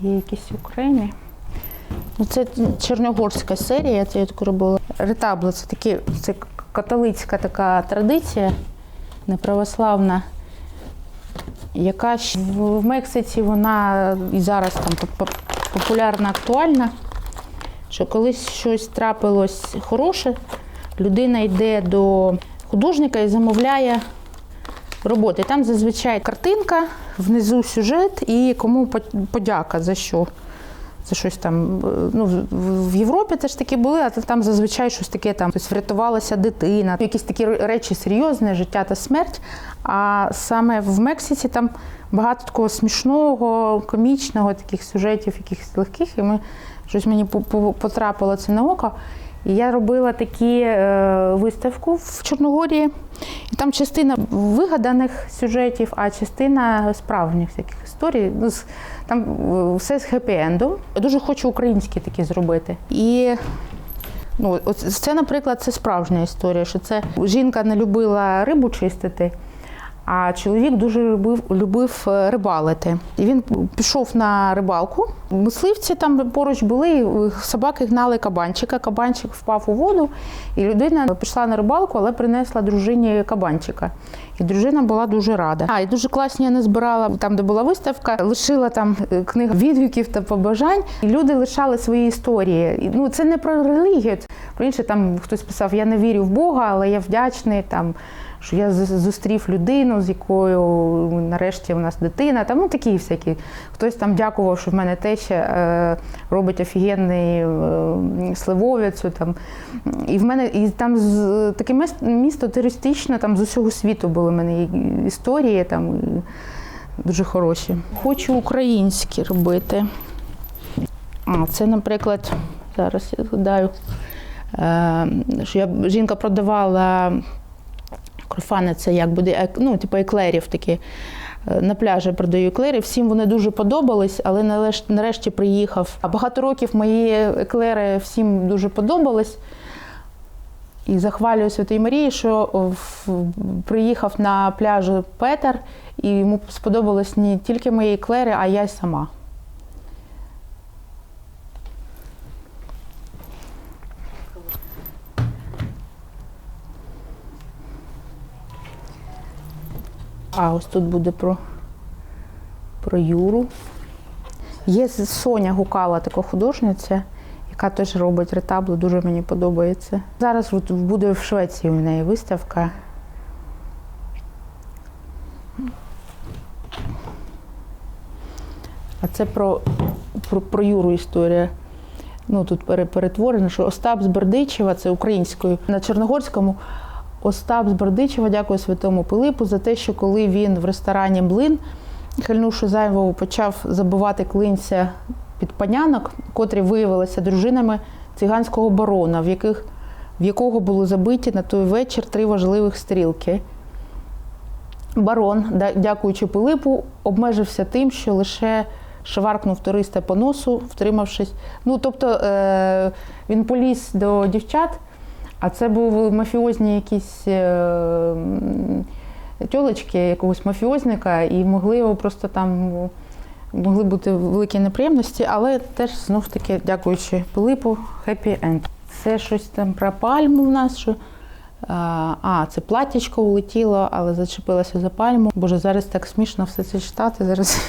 Є якісь окремі. Ну, це чорногорська серія, це я таку робила. Ретабло це такі, це католицька така традиція, неправославна, яка в Мексиці вона і зараз там по- по- популярна, актуальна. Що колись щось трапилось хороше, людина йде до художника і замовляє роботи. Там зазвичай картинка, внизу сюжет і кому подяка за що. За щось там. е, Ну, в- Європі теж такі були, а там зазвичай щось таке там тобто врятувалася дитина, якісь такі речі серйозні, життя та смерть. А саме в Мексиці там багато такого смішного, комічного, таких сюжетів, якихось легких. І ми щось мені по- по- потрапило це на око. І я робила такі е, виставку в Чорногорії. І там частина вигаданих сюжетів, а частина справжніх всяких історій. Ну, Там е, все з хеппі-ендом. Я дуже хочу українські такі зробити. І ну, це, наприклад, це справжня історія, що це жінка не любила рибу чистити. А чоловік дуже любив, любив е, рибалити. І він пішов на рибалку. Мисливці там поруч були, собаки гнали кабанчика. Кабанчик впав у воду, і людина пішла на рибалку, але принесла дружині кабанчика. І дружина була дуже рада. А і дуже класні не збирала там, де була виставка, лишила там е, книгу відгуків та побажань. І люди лишали свої історії. Ну це не про релігію. Про інше там хтось писав: Я не вірю в Бога, але я вдячний там що я зустрів людину, з якою нарешті у нас дитина. Там ну, такі всякі. Хтось там дякував, що в мене теща е, робить офігенний е, сливовицю. Там. І в мене і там з, таке місто туристичне, там з усього світу були в мене історії там дуже хороші. Хочу українські робити. А, це, наприклад, зараз я згадаю, е, що я, жінка продавала Крофани це як буде, ну, типу еклерів такі. Е, На пляжі продаю еклери. Всім вони дуже подобались, але нарешті приїхав. А багато років мої еклери всім дуже подобались. І захвалюю Святої Марії, що приїхав на пляж Петер, і йому сподобалось не тільки мої еклери, а я й сама. А ось тут буде про, про Юру. Є Соня Гукала, така художниця, яка теж робить ретабли, дуже мені подобається. Зараз от буде в Швеції у неї виставка. А це про, про, про Юру історія. Ну, тут пере- перетворено, що Остап з Бердичева, це українською на Чорногорському. Остап з Бердичева дякує святому Пилипу за те, що коли він в ресторані Млин, хильнувши зайвого, почав забивати клинця під панянок, котрі виявилися дружинами циганського барона, в, яких, в якого були забиті на той вечір три важливих стрілки. Барон, дякуючи Пилипу, обмежився тим, що лише шваркнув туриста по носу, втримавшись. Ну, тобто е- він поліз до дівчат, а це був мафіозні якісь е- тьолочки якогось мафіозника, і могли його просто там. Могли бути великі неприємності, але теж знов таки, дякуючи Пилипу, хеппі енд. Це щось там про пальму в нас. Що, а, це платтячко улетіло, але зачепилося за пальму. Боже, зараз так смішно все це читати. Зараз